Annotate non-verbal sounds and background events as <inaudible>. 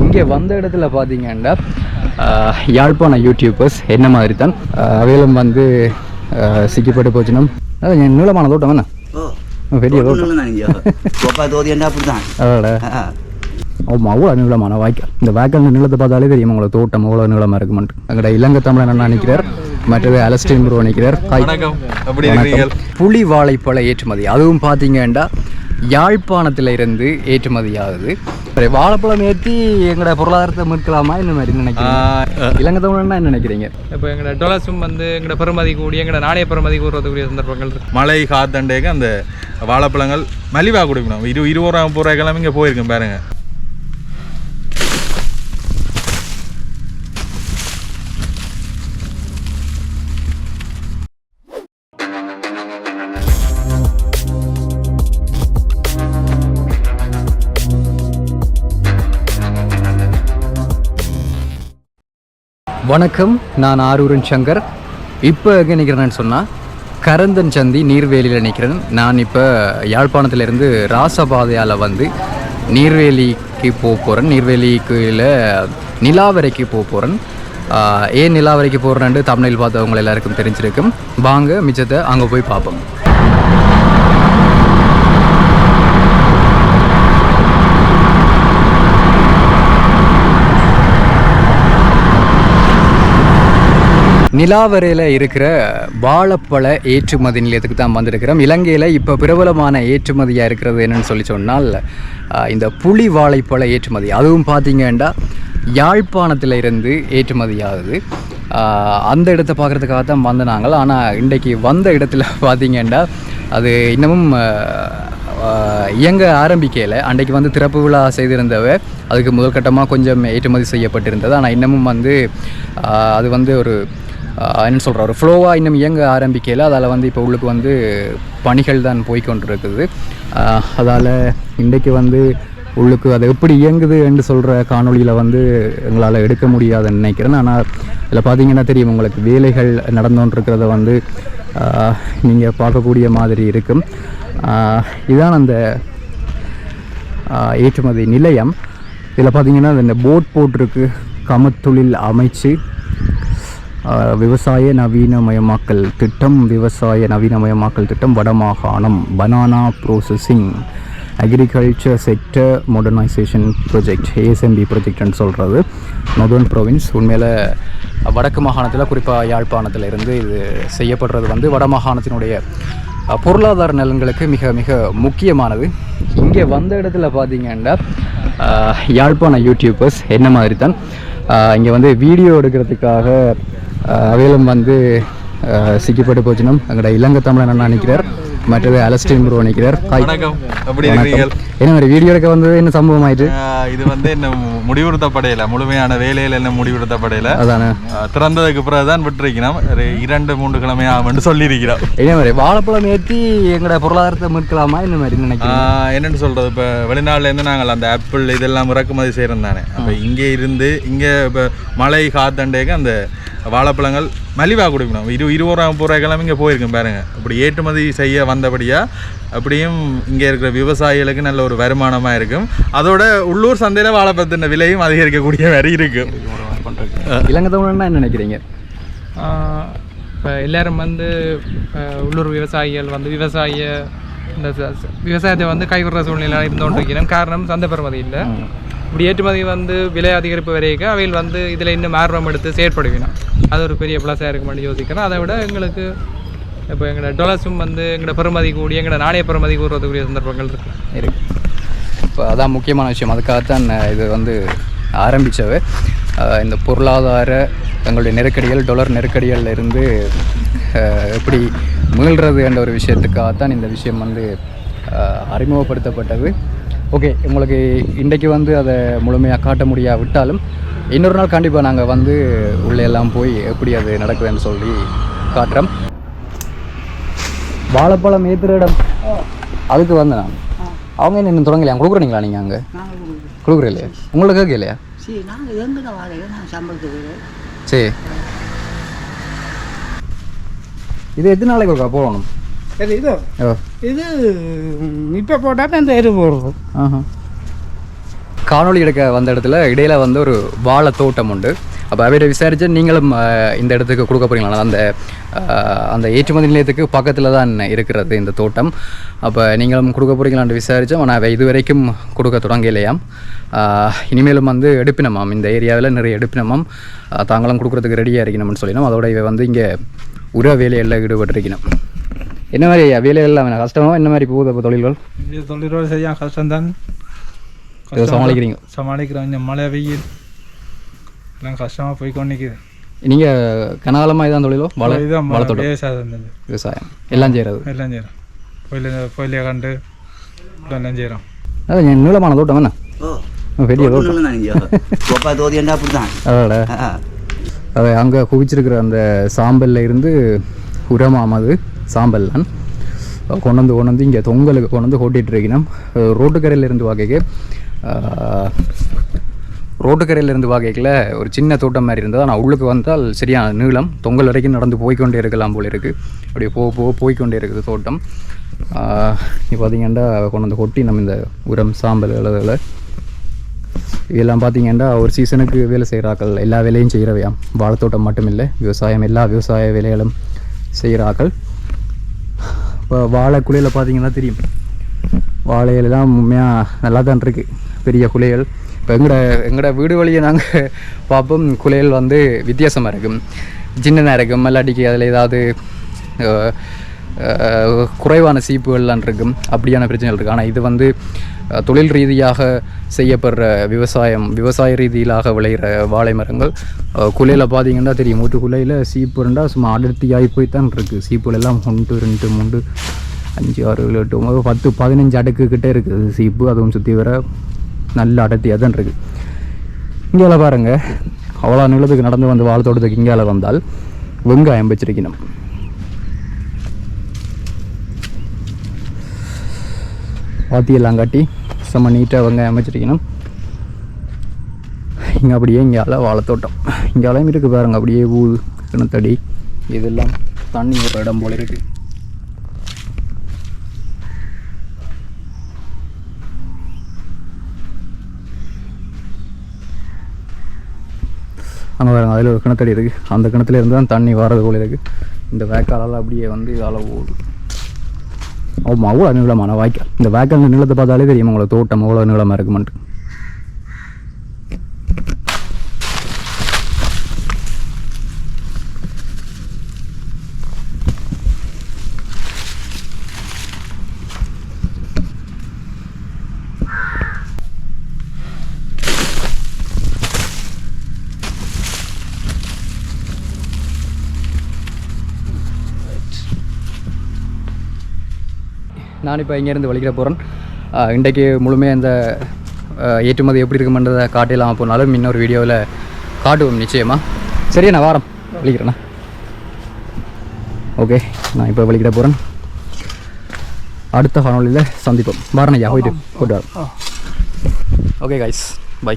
இங்கே வந்த இடத்துல பார்த்தீங்கன்னா யாழ்ப்பாண யூடியூபர்ஸ் என்ன மாதிரி தான் அவையிலும் வந்து சிக்கிப்பட்டு போச்சுனும் அது என் நீளமான தோட்டம் என்ன? பெரிய தோட்டம். ஆமாம் அவ்வளோ நீளமான வாய்க்கால். இந்த வாய்க்கால் நீளத்தை பார்த்தாலே தெரியும் உங்களுக்கு தோட்டம் அவ்வளோ நீளமாக இருக்குமென்ட்டு. அங்கட இலங்கை தமிழன் அண்ணா நிற்கிறார் மற்றது அலஸ்டின் ப்ரோ நிற்கிறார் புலி வாழைப்பழ ஏற்றுமதி. அதுவும் பார்த்தீங்கன்னா யாழ்ப்பாணத்தில் இருந்து ஏற்றுமதி ஆகுது சரி, வாழைப்பழம் ஏற்றி எங்களோட பொருளாதாரத்தை மீட்கலாமா என்ன மாதிரி நினைக்கிறீங்க? இலங்கை தமிழன்னா என்ன நினைக்கிறீங்க? இப்போ எங்களோட டொலர்ஸும் வந்து எங்களோட பெருமதி கூடி எங்களோட நாணய பெருமதி கூடுறதுக்குரிய சந்தர்ப்பங்கள் இருக்கு. மழை காத்தண்டேக்கு அந்த வாழைப்பழங்கள் மலிவாக கொடுக்கணும். இரு இருபது முப்பது ரூபாய்க்கெல்லாம் இங்கே போயிருக்கேன் பாருங்க. வணக்கம் நான் ஆரூரன் சங்கர். இப்போ எங்கே நிற்கிறேன்னு சொன்னால் கரந்தன் சந்தி நீர்வேலியில் நிற்கிறேன் நான் இப்போ யாழ்ப்பாணத்திலேருந்து ராசபாதையால் வந்து நீர்வேலிக்கு போக போகிறேன் நீர்வேலிக்குள்ள நிலாவரைக்கு போக போகிறேன் ஏன் நிலாவரைக்கு போகிறேன்னு தமிழில் பார்த்தவங்க எல்லாருக்கும் தெரிஞ்சிருக்கும். வாங்க மிச்சத்தை அங்கே போய் பார்ப்போம். நிலாவரையில் இருக்கிற வாழைப்பழ ஏற்றுமதி நிலையத்துக்கு தான் வந்திருக்கிறோம். இலங்கையில் இப்போ பிரபலமான ஏற்றுமதியாக இருக்கிறது என்னென்னு சொல்லி சொன்னால் இந்த புலி வாழைப்பழ ஏற்றுமதி. அதுவும் பார்த்தீங்கன்னா யாழ்ப்பாணத்தில் இருந்து ஏற்றுமதி ஆகுது அந்த இடத்த பார்க்குறதுக்காக தான் வந்த நாங்கள் ஆனால் இன்றைக்கு வந்த இடத்துல பார்த்தீங்கன்னா அது இன்னமும் இயங்க ஆரம்பிக்கையில் அன்றைக்கு வந்து திறப்பு விழா செய்திருந்தவ அதுக்கு முதற்கட்டமாக கொஞ்சம் ஏற்றுமதி செய்யப்பட்டிருந்தது. ஆனால் இன்னமும் வந்து அது வந்து ஒரு என்ன சொல்கிற ஒரு ஃப்ளோவாக இன்னும் இயங்க ஆரம்பிக்கையில் அதால் வந்து இப்போ உள்ளுக்கு வந்து பணிகள் தான் போய்க்கொண்டிருக்குது. அதால் இன்றைக்கு வந்து உள்ளுக்கு அது எப்படி இயங்குது என்று சொல்கிற காணொளியில் வந்து எங்களால் எடுக்க முடியாதுன்னு நினைக்கிறேன். ஆனால் இதில் பார்த்தீங்கன்னா தெரியும் உங்களுக்கு வேலைகள் நடந்துகிட்ருக்கிறத வந்து நீங்கள் பார்க்கக்கூடிய மாதிரி இருக்கும். இதான் அந்த ஏற்றுமதி நிலையம். இதில் பார்த்தீங்கன்னா இந்த போட் போட்டிருக்கு. கமத்தொழில் அமைச்சு. விவசாய நவீனமயமாக்கல் திட்டம் விவசாய நவீனமயமாக்கல் திட்டம் வடமாகாணம் banana processing agriculture sector modernisation project ASMP ப்ரொஜெக்ட்னு சொல்கிறது நொதர்ன் ப்ரொவின்ஸ் உண்மையில் வடக்கு மாகாணத்தில் குறிப்பாக யாழ்ப்பாணத்தில் இருந்து இது செய்யப்படுறது வந்து வடமாகாணத்தினுடைய பொருளாதார நலன்களுக்கு மிக மிக முக்கியமானது. இங்கே வந்த இடத்துல பார்த்தீங்கன்னா யாழ்ப்பாண யூடியூபர்ஸ் என்ன மாதிரி தான் இங்கே வந்து வீடியோ எடுக்கிறதுக்காக அவையிலும் வந்து சிக்கிப்பட்டு போச்சுனும். எங்களோட இலங்கை தமிழன் அண்ணா நிற்கிறார் மற்றது அலஸ்டின் ப்ரோ நிற்கிறார் என்ன மாதிரி வீடியோ எடுக்க வந்தது என்ன சம்பவம் ஆயிட்டு இது வந்து என்ன முடிவுறுத்தப்படையில. முழுமையான வேலையில் என்ன முடிவுறுத்தப்படையில. அதானே. திறந்ததுக்கு பிறகு தான் விட்டுருக்கிறோம். ஒரு இரண்டு மூன்று கிழமை ஆகும்னு சொல்லியிருக்கிறோம். என்ன மாதிரி வாழைப்பழம் ஏற்றி எங்களோட பொருளாதாரத்தை மீட்கலாமா? என்ன மாதிரி நினைக்கிறேன் என்னன்னு சொல்றது இப்போ வெளிநாட்டுல இருந்து நாங்கள் அந்த ஆப்பிள் இதெல்லாம் இறக்குமதி செய்கிறோம் தானே. அப்போ இங்கே இருந்து இங்கே இப்போ மழை காத்தண்டேக்கு அந்த வாழைப்பழங்கள் மலிவாக கொடுக்கணும். இரு இருபது முப்பது ரூபாய்க்கெல்லாம் இங்கே போயிருக்கேன் பாருங்க. அப்படி ஏற்றுமதி செய்ய வந்தபடியா அப்படியும் இங்கே இருக்கிற விவசாயிகளுக்கு நல்ல ஒரு வருமானமாக இருக்கும். அதோட உள்ளூர் சந்தையில் வாழைப்பழத்தின் விலையும் அதிகரிக்கக்கூடிய மாதிரி இருக்கும் இலங்கை தமிழன்னா என்ன நினைக்கிறீங்க? இப்போ எல்லாரும் வந்து உள்ளூர் விவசாயிகள் வந்து விவசாய இந்த விவசாயத்தை வந்து கைவிடுற சூழ்நிலை இருந்தோன்றிருக்கிறோம் காரணம் சந்தை பெறுமதி இல்லை. இப்படி ஏற்றுமதி வந்து விலை அதிகரிப்பு வரைக்கும் அவையில் வந்து இதில் இன்னும் ஆர்வம் எடுத்து செயற்படுவினோம். அது ஒரு பெரிய ப்ளஸாக இருக்குமென்னு யோசிக்கிறேன் அதை விட எங்களுக்கு இப்போ எங்களோட டொலர்ஸும் வந்து எங்களோட பெருமதி கூடி எங்களோட நாணய பெருமதி கூறுறதுக்குரிய சந்தர்ப்பங்கள் இருக்குது இருக்கு. இப்போ அதான் முக்கியமான விஷயம். அதுக்காகத்தான் நான் இது வந்து ஆரம்பித்தவை இந்த பொருளாதார எங்களுடைய நெருக்கடிகள் டொலர் நெருக்கடிகள்ல இருந்து எப்படி மீள்றது என்ற ஒரு விஷயத்துக்காகத்தான் இந்த விஷயம் வந்து அறிமுகப்படுத்தப்பட்டது. ஓகே உங்களுக்கு இன்றைக்கு வந்து அதை முழுமையாக காட்ட முடியா விட்டாலும் இன்னொரு நாள் கண்டிப்பாக நாங்கள் வந்து உள்ளே எல்லாம் போய் எப்படி அது நடக்குதுன்னு சொல்லி காட்டுறோம். வாழைப்பழம் ஏற்றுற இடம் அதுக்கு வந்து நான். அவங்க என்ன இன்னும் தொடங்கலையா? கொடுக்குறீங்களா நீங்கள் அங்கே? கொடுக்குற இல்லையா உங்களுக்கு கேட்க இல்லையா சரி. இது எத்தனை நாளைக்கு ஒருக்கா போகணும்? சரி இது. இது. இப்போ போட்டால் இந்த எரு போடுறது ஆஹா. காணொளி எடுக்க வந்த இடத்துல இடையில வந்து ஒரு வாழை தோட்டம் உண்டு. அப்போ அவரை விசாரிச்சு நீங்களும் இந்த இடத்துக்கு கொடுக்க போறீங்களா? அந்த அந்த ஏற்றுமதி நிலையத்துக்கு பக்கத்தில் தான் இருக்கிறது இந்த தோட்டம். அப்போ நீங்களும் கொடுக்க போறீங்களான்னு விசாரித்தோம் ஆனால் அவை இதுவரைக்கும் கொடுக்க தொடங்கலையாம். இனிமேலும் வந்து எடுப்பினமாம். இந்த ஏரியாவில் நிறைய எடுப்பினமாம். தாங்களும் கொடுக்குறதுக்கு ரெடியாக இருக்கணும்னு சொல்லினோம். அதோட இவை வந்து இங்கே உர வேலையில் ஈடுபட்டிருக்கணும். என்ன மாதிரி ஐயா வேலைகள் அவன் கஷ்டமோ? என்ன மாதிரி போகுது அப்போ தொழில்கள்? இது தொழிலோடு சரியாக கஷ்டம்தான். சமாளிக்கிறீங்க. சமாளிக்கிறோம். இந்த மழை வெயில் எல்லாம் கஷ்டமாக போய் கொண்டிக்குது நீங்கள் கனகாலமாக இதான் தொழிலோ? இதுதான் வாழைத்தோட்டம் விவசாயம் விவசாயம். எல்லாம் செய்கிறது எல்லாம் செய்கிறோம் கோயில் கோயிலே கண்டு எல்லாம் செய்கிறோம் அது என் நீளமான தோட்டம் என்ன? ஓ பெரிய தோட்டம் அதோட அது அங்கே குவிச்சிருக்கிற அந்த சாம்பல்ல இருந்து உரமாமது சாம்பல்லாம் கொண்டு வந்து கொண்டு வந்து இங்கே தொங்கலுக்கு கொண்டு வந்து ஓட்டிகிட்டு இருக்கணும் ரோட்டுக்கரையில இருந்து வாக்கைக்கு இருந்து ஒரு சின்ன தோட்டம் மாதிரி இருந்தது? ஆனால் உள்ளுக்கு வந்தால் சரியான நீளம். தொங்கல் வரைக்கும் நடந்து போய்க்கொண்டே இருக்கலாம் போல் இருக்குது அப்படியே போ போ போய்க்கொண்டே இருக்குது தோட்டம். இப்போ பார்த்தீங்கன்னா கொண்டு வந்து கொட்டி நம்ம இந்த உரம் சாம்பல் அளவில் இதெல்லாம் பார்த்தீங்கன்னா ஒரு சீசனுக்கு வேலை செய்கிறாக்கள் எல்லா வேலையும் செய்கிறவையாம் வாழைத்தோட்டம் மட்டும் இல்லை விவசாயம் எல்லா விவசாய வேலைகளும் செய்கிறாக்கள் இப்போ வாழை குலையில் பார்த்தீங்கன்னா தெரியும். வாழை இலைலாம் உண்மையாக நல்லா தான் இருக்குது பெரிய குலைகள். இப்போ எங்களோட எங்களோட வீடு வழியை நாங்கள் <laughs> பார்ப்போம். குலைகள் வந்து வித்தியாசமாக இருக்கும் சின்னதாக இருக்கும் இல்லாட்டிக்கு அதில் ஏதாவது குறைவான சீப்புகள்லாம் இருக்கும் அப்படியான பிரச்சனைகள் இருக்குது ஆனால் இது வந்து தொழில் ரீதியாக செய்யப்படுற விவசாயம் விவசாய ரீதியிலாக விளையிற வாழை மரங்கள் குலையில் பார்த்தீங்கன்னா தெரியும். மூட்டு குலையில் சீப்பு இருந்தால் சும்மா அடர்த்தியாகி போய் தான் இருக்குது சீப்புகள் எல்லாம் ஒன்று ரெண்டு மூன்று அஞ்சு ஆறு ஏழு எட்டு ஒம்பது பத்து பதினஞ்சு அடுக்கு கிட்டே இருக்குது. சீப்பு அதுவும் சுற்றி வர நல்ல அடர்த்தியாக தான் இருக்குது இங்கேல பாருங்கள் அவ்வளோ நிலத்துக்கு நடந்து வந்து வாழத்தோட்டத்துக்கு இங்கால வந்தால் வெங்காயம் வச்சிருக்கணும். பாத்தியெல்லாம் காட்டி செம்ம நீட்டாக வெங்காயம் அமைச்சிருக்கணும். இங்கே அப்படியே இங்கே அலை வாழைத்தோட்டம். இங்கே அலையும் இருக்குது பாருங்கள் அப்படியே ஊ கிணத்தடி. இதெல்லாம் தண்ணி ஒரு இடம் போல இருக்குது அங்கே பாருங்கள் அதில் ஒரு கிணத்தடி இருக்குது அந்த கிணத்துல இருந்து தான் தண்ணி வர்றது போல இருக்குது இந்த வேக்காலால் அப்படியே வந்து இதால் ஓடும் அவ்வளோ அவ்வளோ நீளமான வாய்க்கால். இந்த வாய்க்கால் நீளத்தை பார்த்தாலே தெரியும் உங்களுக்கு தோட்டம் அவ்வளோ நீளமாக இருக்குமென்ட்டு. நான் இப்போ இங்கேருந்து வலிக்கிற போகிறேன் இன்றைக்கு முழுமையாக இந்த ஏற்றுமதி எப்படி இருக்குமென்றதை காட்டிடலாம் போனாலும் இன்னொரு வீடியோவில் காட்டுவோம் நிச்சயமாக சரியா நான் வாரம் வலிக்கிறேண்ணா ஓகே நான் இப்போ வலிக்கிற போகிறேன் அடுத்த காணொலியில் சந்திப்போம். வாரணம் ஐயா போயிட்டு போட்டு வரோம் ஓகே கைஸ் பை